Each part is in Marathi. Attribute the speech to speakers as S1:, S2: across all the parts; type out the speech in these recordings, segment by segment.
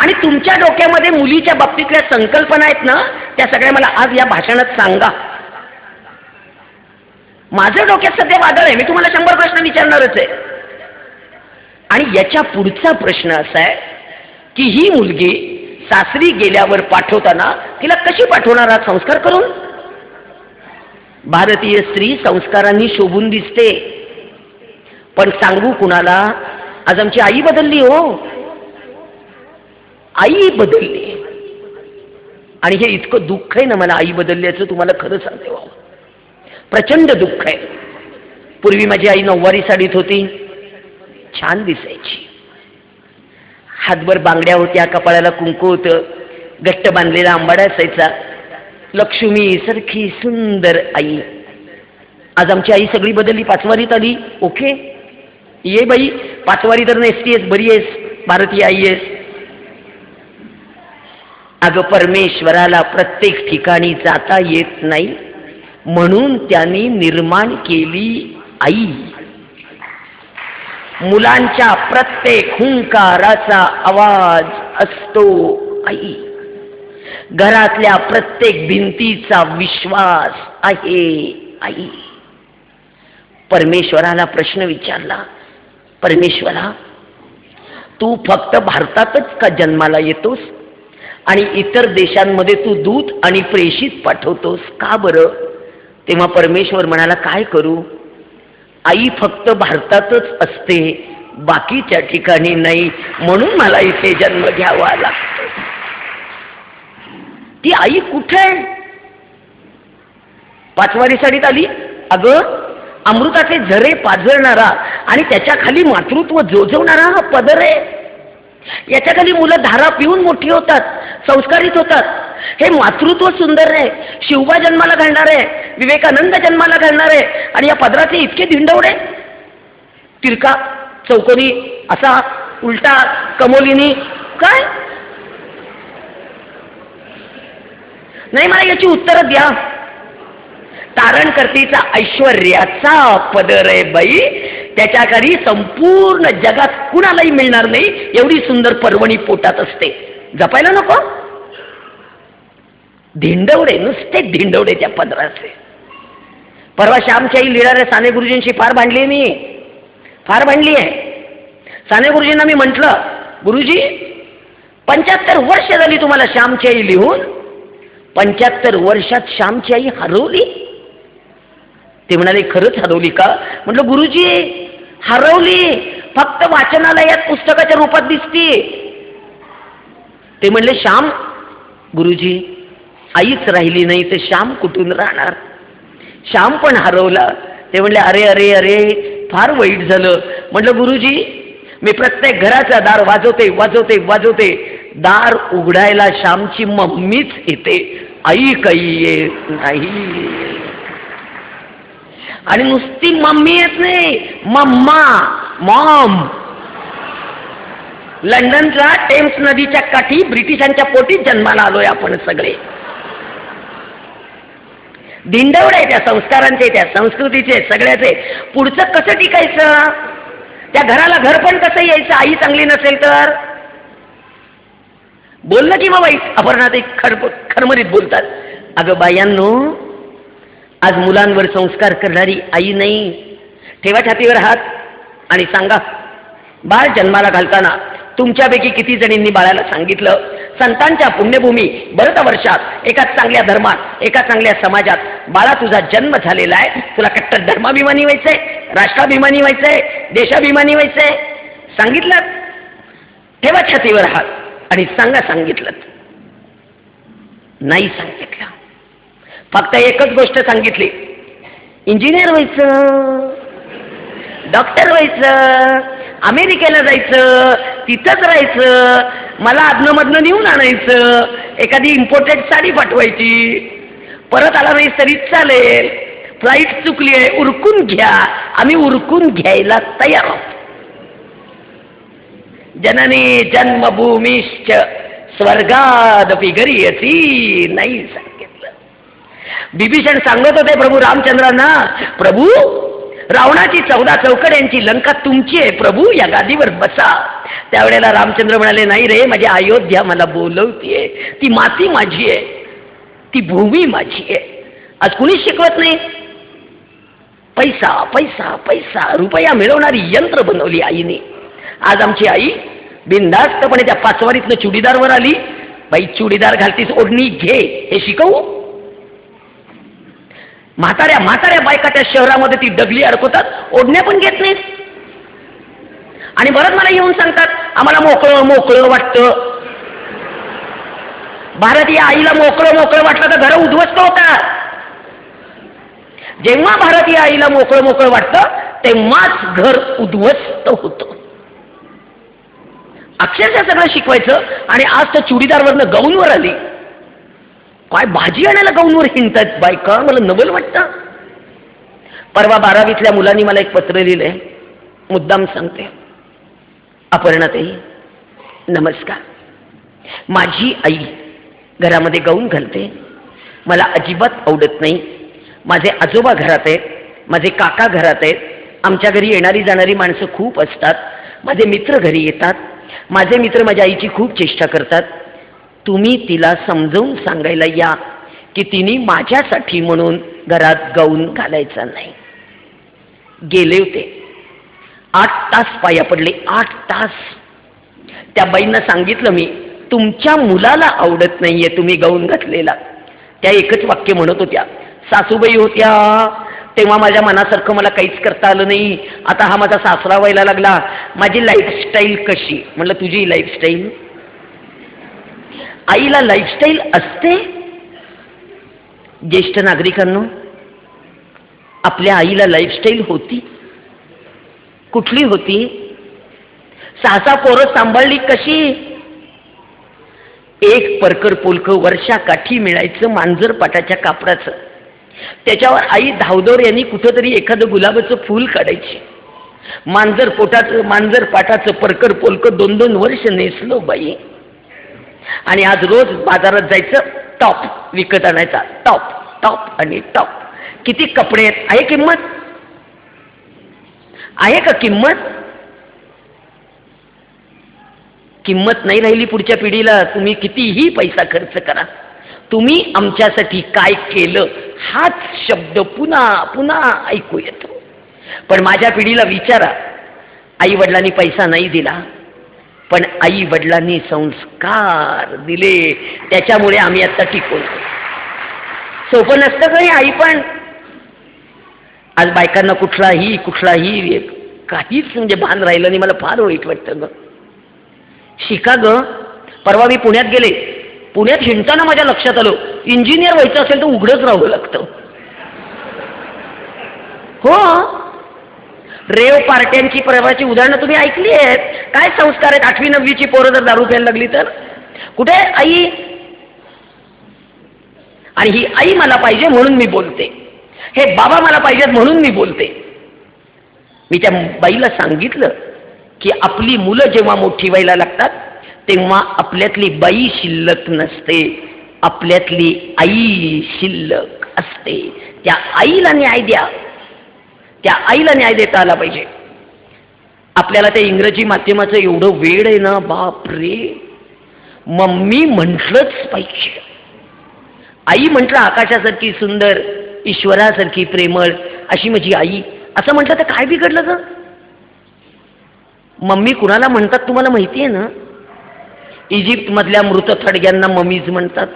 S1: आणि तुमच्या डोक्यामध्ये मुलीच्या बाबतीतल्या संकल्पना आहेत ना त्या सगळ्या मला आज या भाषणात सांगा. माझं डोक्यात सध्या वादळ आहे मी तुम्हाला शंभर प्रश्न विचारणारच आहे. आणि याच्या पुढचा प्रश्न असा आहे की ही मुलगी सासरी गेल्यावर पाठवताना तिला कशी पाठवणार आहात संस्कार करून? भारतीय स्त्री संस्कारांनी शोभून दिसते. पण सांगू कुणाला आज आमची आई बदलली हो. आई बदलली. आणि हे इतकं दुःख आहे ना मला आई बदलल्याचं तुम्हाला खरं सांगते बाबा. प्रचंड दुःख आहे. पूर्वी माझी आई नऊवारी साडीत होती. छान दिसायची. हातभर बांगड्या होत्या कपाळाला कुंकू होतं. गट्ट बांधलेला आंबाडा असायचा. लक्ष्मी सारखी सुंदर आई. आज आमची आई सगळी बदलली पाचवारीत आली. ओके. ये बाई पाचवारी तर नेसती आहेस बरी आहेस. भारतीय आई आहेस. अगं परमेश्वराला प्रत्येक ठिकाणी जाता येत नाही. म्हणून त्यांनी निर्माण केली आई. मुलांच्या प्रत्येक हुंकाराचा आवाज असतो आई. घरातल्या प्रत्येक भिंतीचा विश्वास आहे आई. परमेश्वराला प्रश्न विचारला परमेश्वरा तू फक्त भारतातच का जन्माला येतोस? आणि इतर देशांमध्ये तू दूत आणि प्रेषित पाठवतोस. का बरं? तेव्हा परमेश्वर म्हणाला काय करू? आई फक्त भारतातच असते बाकीच्या ठिकाणी नाही म्हणून मला इथे जन्म घ्यावा लागतो. ती आई कुठे? आहे पाचवारी साडीत आली. अगं अमृताचे झरे पाझरणारा आणि त्याच्याखाली मातृत्व जोजवणारा हा पदर आहे. याच्याखाली मुलं धारा पिऊन मोठी होतात संस्कारित होतात. हे मातृत्व सुंदर आहे. शिवबा जन्माला घालणार आहे विवेकानंद जन्माला घालणार आहे. आणि या पदराचे इतके धिंडवडे? तिरका चौकोनी असा उलटा कमोलिनी काय? नाही मला याची उत्तरं द्या. तारणकर्तीचा ऐश्वर्याचा पदर आहे बाई. त्याच्याखाली संपूर्ण जगात कुणालाही मिळणार नाही एवढी सुंदर पर्वणी पोटात असते. जपायला नको. धिंडवडे नुसते धिंडवडे त्या पदराचे. परवा श्यामच्याही लिहिणाऱ्या साने गुरुजींशी फार भांडली मी. फार भांडली आहे. साने गुरुजींना मी म्हटलं गुरुजी पंच्याहत्तर वर्ष झाली तुम्हाला श्यामची आई लिहून. पंच्याहत्तर वर्षात श्यामची आई हरवली. ते म्हणाले खरंच हरवली का? म्हटलं गुरुजी हरवली. फक्त वाचनालयात पुस्तकाच्या रूपात दिसती. ते म्हणले श्याम गुरुजी आईच राहिली नाही तर श्याम कुठून राहणार? श्याम पण हरवला. ते म्हणले अरे अरे अरे फार वाईट झालं. म्हटलं गुरुजी मी प्रत्येक घराचा दार वाजवते वाजवते वाजवते. दार उघडायला श्यामची मम्मीच येते. आई काही येत नाही. आणि नुसती मम्मी येत नाही. Mamma mom. लंडनच्या टेम्स नदीच्या काठी ब्रिटिशांच्या पोटीत जन्माला आलोय आपण सगळे. धिंडवडे त्या संस्कारांचे त्या संस्कृतीचे सगळ्याचे. पुढचं कसं टिकायचं? त्या घराला घर पण कसं यायचं? आई चांगली नसेल तर? बोललं की मग बाई अपर्णा ते खर खरमरीत बोलतात. अगं बायांनो आज मुलांवर संस्कार करणारी आई नाही. ठेवा छातीवर हात आणि सांगा बाळ जन्माला घालताना तुमच्यापैकी किती जणींनी बाळाला सांगितलं? संतांच्या पुण्यभूमी भरत वर्षात एका चांगल्या धर्मात एका चांगल्या समाजात बाळा तुझा जन्म झालेला आहे. तुला कट्टर धर्माभिमानी व्हायचंय राष्ट्राभिमानी व्हायचंय देशाभिमानी व्हायचंय. सांगितलं? ठेवा छातीवर हात आणि सांगा सांगितलं. नाही सांगितलं. फक्त एकच गोष्ट सांगितली. इंजिनियर व्हायचं. डॉक्टर व्हायचं. अमेरिकेला जायचं. तिथंच राहायचं. मला आदनमधनं नेऊन आणायचं. एखादी इम्पोर्टेड साडी पाठवायची. परत आला नाही तरी चालेल. फ्लाईट चुकली आहे उरकून घ्या. आम्ही उरकून घ्यायला तयार आहोत. जननी जन्मभूमीश्च. घरी गरीयसी नाही बिभीषण सांगत होते प्रभू रामचंद्रांना प्रभू रावणाची चौदा चौकड्यांची लंका तुमची आहे. प्रभू या गादीवर बसा. त्यावेळेला रामचंद्र म्हणाले नाही रे माझी अयोध्या मला बोलवतीये. ती माती माझी आहे. ती भूमी माझी आहे. आज कुणीच शिकवत नाही. पैसा पैसा पैसा रुपया मिळवणारी यंत्र बनवली आईने. आज आमची आई बिनधास्तपणे त्या पाचवारीतनं चुडीदारवर आली. बाई चुडीदार घालतीस ओढणी घे. हे शिकवू? म्हाताऱ्या म्हाताऱ्या बायका त्या शहरामध्ये ती डगली अडकवतात ओढण्या पण घेत नाहीत. आणि बरंच मला येऊन सांगतात आम्हाला मोकळं मोकळं वाटतं. भारतीय आईला मोकळं मोकळं वाटलं तर घरं उद्ध्वस्त होतात. जेव्हा भारतीय आईला मोकळं मोकळं वाटतं तेव्हाच घर उद्ध्वस्त होतं. अक्षरशः सगळं शिकवायचं आणि आज तर चुडीदारवरनं गौनवर आली. काय भाजी आणायला गाऊनवर हिंडतात बायका मला नवल वाटतं. परवा बारावीतल्या मुलांनी मला एक पत्र लिहिलंय. मुद्दाम सांगते. अपर्णाताई नमस्कार. माझी आई घरामध्ये गाऊन घालते. मला अजिबात आवडत नाही. माझे आजोबा घरात आहेत. माझे काका घरात आहेत. आमच्या घरी येणारी जाणारी माणसं खूप असतात. माझे मित्र घरी येतात. माझे मित्र माझ्या आईची खूप चेष्टा करतात. तुम्ही तिला समजावून सांगायला या की तिने माझ्यासाठी म्हणून घरात गाऊन घालायचा नाही. गेले होते. आठ तास पाया पडले. आठ तास. त्या बाईंना सांगितलं मी तुमच्या मुलाला आवडत नाहीये तुम्ही गाऊन घातलेला. त्या एकच वाक्य म्हणत होत्या. सासूबाई होत्या. तेव्हा माझ्या मनासारखं मला काहीच करता आलं नाही. आता हा माझा सासरा व्हायला लागला. माझी लाईफस्टाईल कशी? म्हणलं तुझी लाईफस्टाईल आईला लाईफस्टाईल असते? ज्येष्ठ नागरिकांनो आपल्या आईला लाईफस्टाईल होती? कुठली होती? सहासा पोरं सांभाळली कशी? एक परकर पोलक वर्षा काठी मिळायचं मांजर पाटाच्या कापडाचं. त्याच्यावर आई धावदोर यांनी कुठंतरी एखादं गुलाबाचं फूल काढायची. मांजर पोटाचं मांजर पाटाचं परकर पोलक दोन दोन वर्ष नेसलो बाई. आणि आज रोज बाजारात जायचं टॉप विकत आणायचा टॉप टॉप आणि टॉप किती कपडे आहेत? आहे किंमत? आहे का किंमत? किंमत नाही राहिली पुढच्या पिढीला. तुम्ही कितीही पैसा खर्च करा. तुम्ही आमच्यासाठी काय केलं हाच शब्द पुन्हा पुन्हा ऐकू येतो. पण माझ्या पिढीला विचारा. आई वडिलांनी पैसा नाही दिला. पण आई वडिलांनी संस्कार दिले त्याच्यामुळे आम्ही आता टिकून सोपं नसतं काही आई पण? आज बायकांना कुठलाही कुठलाही काहीच म्हणजे भान राहिलं नाही मला फार वाईट वाटतं ग. शिका ग. परवा मी पुण्यात गेले. पुण्यात हिंडताना माझ्या लक्षात आलं. इंजिनियर व्हायचं असेल तर उघडंच राहावं लागतं. हो रेव पार्ट्यांची परवाची उदाहरणं तुम्ही ऐकली आहेत. काय संस्कार आहेत? आठवी नववीची पोरं जर दारू प्यायला लागली तर? कुठे? आई. आणि ही आई मला पाहिजे म्हणून मी बोलते. हे बाबा मला पाहिजेत म्हणून मी बोलते. मी त्या बाईला सांगितलं की आपली मुलं जेव्हा मोठी व्हायला लागतात तेव्हा आपल्यातली बाई शिल्लक नसते. आपल्यातली आई शिल्लक असते. त्या आईला न्याय द्या. त्या आईला न्याय देता आला पाहिजे. आपल्याला त्या इंग्रजी माध्यमाचं एवढं वेळ आहे ना बाप रे मम्मी म्हटलंच पाहिजे. आई म्हटलं आकाशासारखी सुंदर ईश्वरासारखी प्रेमळ अशी माझी आई. असं म्हटलं तर काय बिघडलं ग? मम्मी कुणाला म्हणतात तुम्हाला माहिती आहे ना? इजिप्तमधल्या मृत थडग्यांना मम्मीज म्हणतात.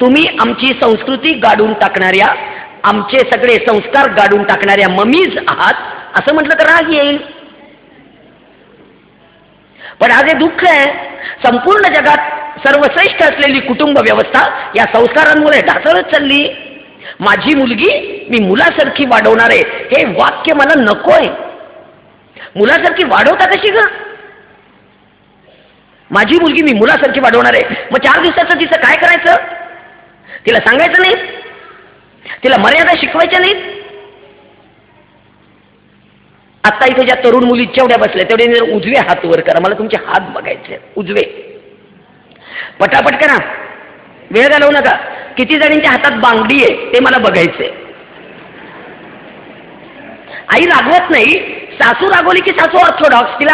S1: तुम्ही आमची संस्कृती गाडून टाकणाऱ्या आमचे सगळे संस्कार गाडून टाकणाऱ्या ममीज आहात असं म्हटलं तर राग येईल. पण आज हे दुःख आहे संपूर्ण जगात सर्वश्रेष्ठ असलेली कुटुंब व्यवस्था या संस्कारांमुळे ढासळत चालली. माझी मुलगी मी मुलासारखी वाढवणार आहे हे वाक्य मला नकोय. मुलासारखी वाढवता कशी ग? माझी मुलगी मी मुलासारखी वाढवणार आहे. मग चार दिवसाचं तिचं काय करायचं? तिला सांगायचं नाही? तिला मर्यादा शिकवायच्या नाहीत? आता इथे ज्या तरुण मुली जेवढ्या बसल्या तेवढे उजवे हात वर करा मला तुमचे हात बघायचे उजवे. पटापट करा. वेळ घालवू नका. किती जणींच्या हातात बांगडी आहे ते मला बघायचंय आई रागवत नाही. सासू रागवली की सासू ऑर्थोडॉक्स तिला